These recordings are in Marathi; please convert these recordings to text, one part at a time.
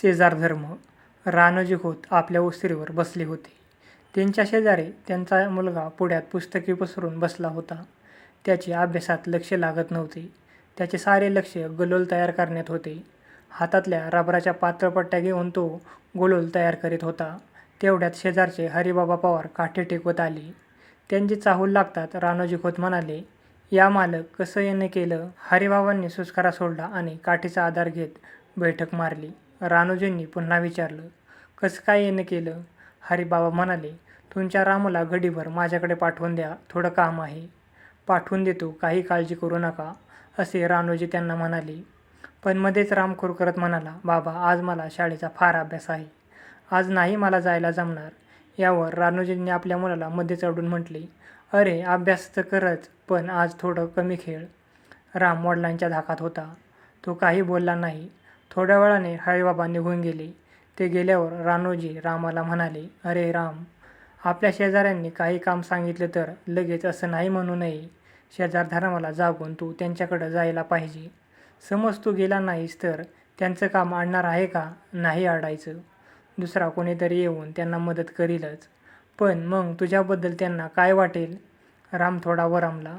शेजार धर्म रानोजी खोत आपल्या ओसरीवर बसले होते. त्यांच्या शेजारी त्यांचा मुलगा पुढ्यात पुस्तके पसरून बसला होता. त्याचे अभ्यासात लक्ष लागत नव्हते. त्याचे सारे लक्ष गलोल तयार करण्यात होते. हातातल्या रबराच्या पात्रपट्ट्या घेऊन तो गोलोल तयार करीत होता. तेवढ्यात शेजारचे हरिबाबा पवार काठी टेकवत आले. त्यांची चाहूल लागतात रानोजी खोत म्हणाले या मालक कसं येणे केलं? हरिबाबांनी सुस्कारा सोडला आणि काठीचा आधार घेत बैठक मारली. रानोजींनी पुन्हा विचारलं कसं काय येणं केलं? हरिबाबा म्हणाले तुमच्या रामाला घडीभर माझ्याकडे पाठवून द्या थोडं काम आहे. पाठवून देतो काही काळजी करू नका असे रानोजी त्यांना म्हणाले. पण मध्येच रामखोर करत म्हणाला बाबा आज मला शाळेचा फार अभ्यास आहे. आज नाही मला जायला जमणार. यावर रानोजींनी आपल्या मुलाला मध्ये चढून म्हटले अरे अभ्यास तर करच पण आज थोडं कमी खेळ. राम वडिलांच्या धाकात होता. तो काही बोलला नाही. थोड्या वेळाने हरिबाबा निघून गेले. ते गेल्यावर रानोजी रामाला म्हणाले अरे राम आपल्या शेजाऱ्यांनी काही काम सांगितलं तर लगेच असं नाही म्हणू नये. शेजारधर्माला जागून तू त्यांच्याकडं जायला पाहिजे. समज तू गेला नाहीस तर त्यांचं काम आणणार आहे का? नाही आडायचं. दुसरा कोणीतरी येऊन त्यांना मदत करीलच. पण मग तुझ्याबद्दल त्यांना काय वाटेल? राम थोडा वरमला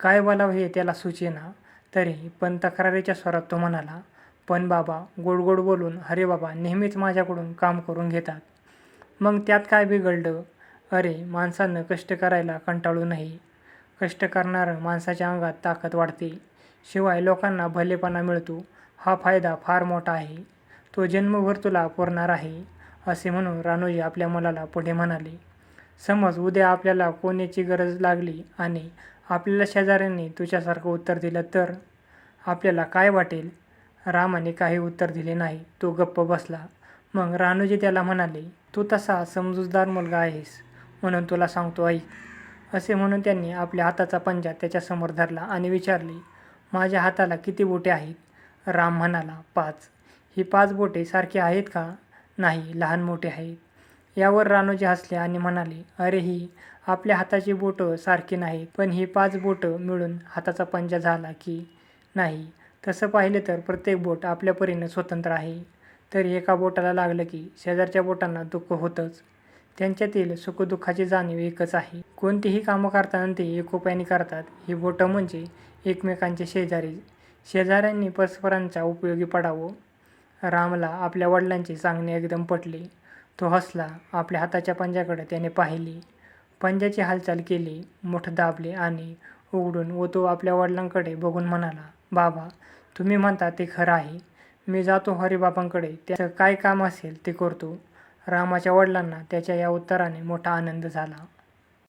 काय बोलावं हे त्याला सुचेना. तरी पण तक्रारीच्या स्वरात तो म्हणाला पण बाबा गोड गोड बोलून अरे बाबा नेहमीच माझ्याकडून काम करून घेतात. मग त्यात काय बिघडलं? अरे माणसानं कष्ट करायला कंटाळू नाही कष्ट करणारं माणसाच्या अंगात ताकद वाढते. शिवाय लोकांना भलेपणा मिळतो. हा फायदा फार मोठा आहे. तो जन्मभर तुला पुरणार आहे असे म्हणून रानोजी आपल्या मुलाला पुढे म्हणाले. समज उद्या आपल्याला कोण्याची गरज लागली आणि आपल्याला शेजाऱ्यांनी तुझ्यासारखं उत्तर दिलं तर? आपल्याला काय वाटेल? रामाने काही उत्तर दिले नाही. तो गप्प बसला. मग रानोजी त्याला म्हणाले तू तसा समजूतदार मुलगा आहेस. म्हणून तुला सांगतो ऐक. असे म्हणून त्यांनी आपल्या हाताचा पंजा त्याच्यासमोर धरला आणि विचारले माझ्या हाताला किती बोटे आहेत? राम म्हणाला पाच. ही पाच बोटे सारखी आहेत का? नाही लहान मोठे आहेत. यावर रानोजी हसले आणि म्हणाले अरे ही आपल्या हाताची बोटं सारखी नाहीत पण ही पाच बोटं मिळून हाताचा पंजा झाला की नाही. तसं पाहिलं तर प्रत्येक बोट आपल्या परीनं स्वतंत्र आहे. तरी एका बोटाला लागलं की शेजारच्या बोटांना दुःख होतंच. त्यांच्यातील सुखदुःखाची जाणीव एकच आहे. कोणतीही कामं करताना ते एकोप्याने करतात. ही बोटं म्हणजे एकमेकांचे शेजारी. शेजाऱ्यांनी परस्परांच्या उपयोगी पडावं. रामला आपल्या वडिलांचे सांगणे एकदम पटले. तो हसला आपल्या हाताच्या पंजाकडे त्याने पाहिली. पंजाची हालचाल केली मुठ दाबले आणि उघडून व तो आपल्या वडिलांकडे बघून म्हणाला बाबा तुम्ही म्हणता ते खरं आहे. मी जातो हरिबाबांकडे. त्याचं काय काम असेल ते करतो. रामाच्या वडिलांना त्याच्या या उत्तराने मोठा आनंद झाला.